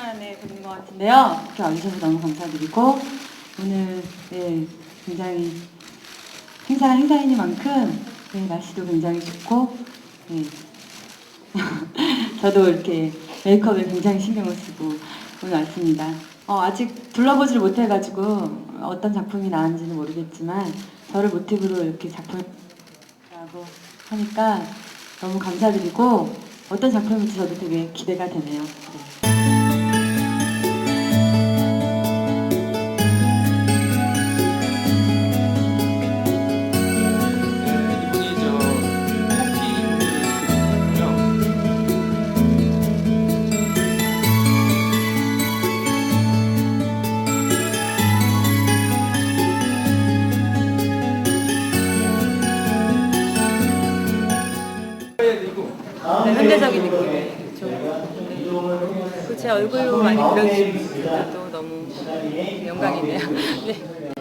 오랜만에 뵙는 것 같은데요. 이렇게 와주셔서 너무 감사드리고 오늘 네, 굉장히 행사 행사이니만큼 네, 날씨도 굉장히 좋고 네. 저도 이렇게 메이크업에 굉장히 신경을 쓰고 오늘 왔습니다. 어, 아직 둘러보지를 못해가지고 어떤 작품이 나왔는지는 모르겠지만 저를 모티브로 이렇게 작품을 하고 하니까 너무 감사드리고 어떤 작품일지 저도 되게 기대가 되네요. 네. 네, 현대적인 느낌이 좀. 그제 얼굴로 많이 그려주시면 또 너무 영광이네요. 네.